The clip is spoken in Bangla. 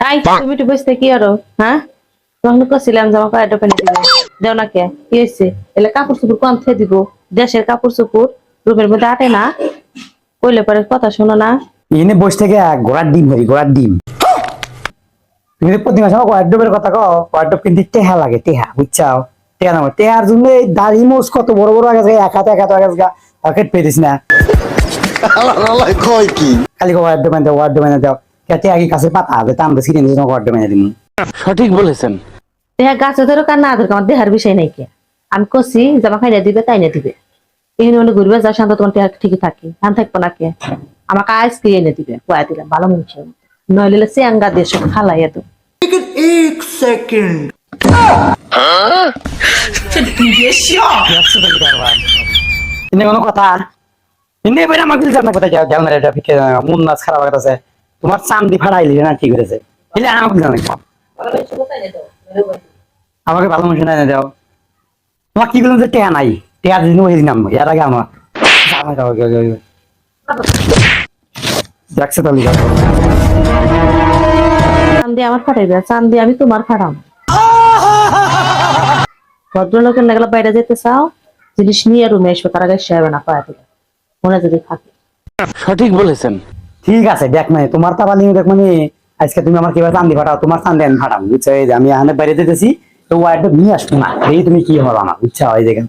তাই তুমি একটু বসতে কি আরও? হ্যাঁ তখন জামা কয়েকটা পেনে দিবে। দেও না কে? কি হয়েছে এলে কাপড় চোপড় কম খেয়ে দিব? দেশের কাপড় চোপড় রুমের মধ্যে আটে না? কইলে পরে কথা শোনো না। এনে বসে থেকে ঘোড়ার ডিম হরি ঘোড়ার ডিম। তুমি প্রতি মাসে আমার কথা কও ওয়ার্ড্রোব কিন্তু টেহা লাগে টেহা বুঝছাও? টেহা না টেহার জন্য এই দাড়ি মোস কত বড় বড় আগে এক হাতে এক হাতে আগে পকেট পেয়েছিস না। কি? খালি দাও ওয়ার্ড্রোব এনে দাও। কেটে আগে কাছে পাতা হবে তা আমরা সিরিয়াস ওয়ার্ড্রোব এনে দিন সঠিক বলেছেন। দেহা গাছে ধরো কার না ধরো আমার দেহার বিষয় নাই কে। আমি কষি জামা খাইনা দিবে তাই না দিবে। এখানে মানে ঘুরবে যা শান্ত তোমার দেহা ঠিকই থাকে ধান থাকব না কে। আমাকে আইস কি এনে দিবে কয়া দিলাম ভালো মনে নইলে চেঙ্গা দিয়ে সব খালাই এত এনে কোনো কথা? আমার দিল জানা কথা যাও যাও না এটা ফিকে মন নাচ খারাপ আছে তোমার চান্দি ফাড়াইলি না ঠিক হয়েছে এলে আমাকে আমাকে ভালো মনে শোনা দাও। তোমার কি বললাম যে টেয়া নাই? টেয়া দিন ওই দিন এর আগে আমার। দেখছে তাহলে যাও। চান দিয়ে আমার ফাটাইবে চান দিয়ে আমি তোমার ফাটাম ভদ্রলোকের নাগলা বাইরে যেতে চাও জিনিস নিয়ে রুমে এসবে তার আগে সে হবে না দিলে মনে যদি থাকে। সঠিক বলেছেন। ঠিক আছে, দেখ মানে তোমার তো আবার দেখ মানে আজকে তুমি আমার কীভাবে চান্দি ফাটাও তোমার চান্দি আমি ফাটাম বুঝছ? এই যে আমি এখানে বাইরে যেতেছি, তো ওয়াইডটা নিয়ে আসব না এই তুমি কি হবে আমার বুঝছ? এই জায়গায়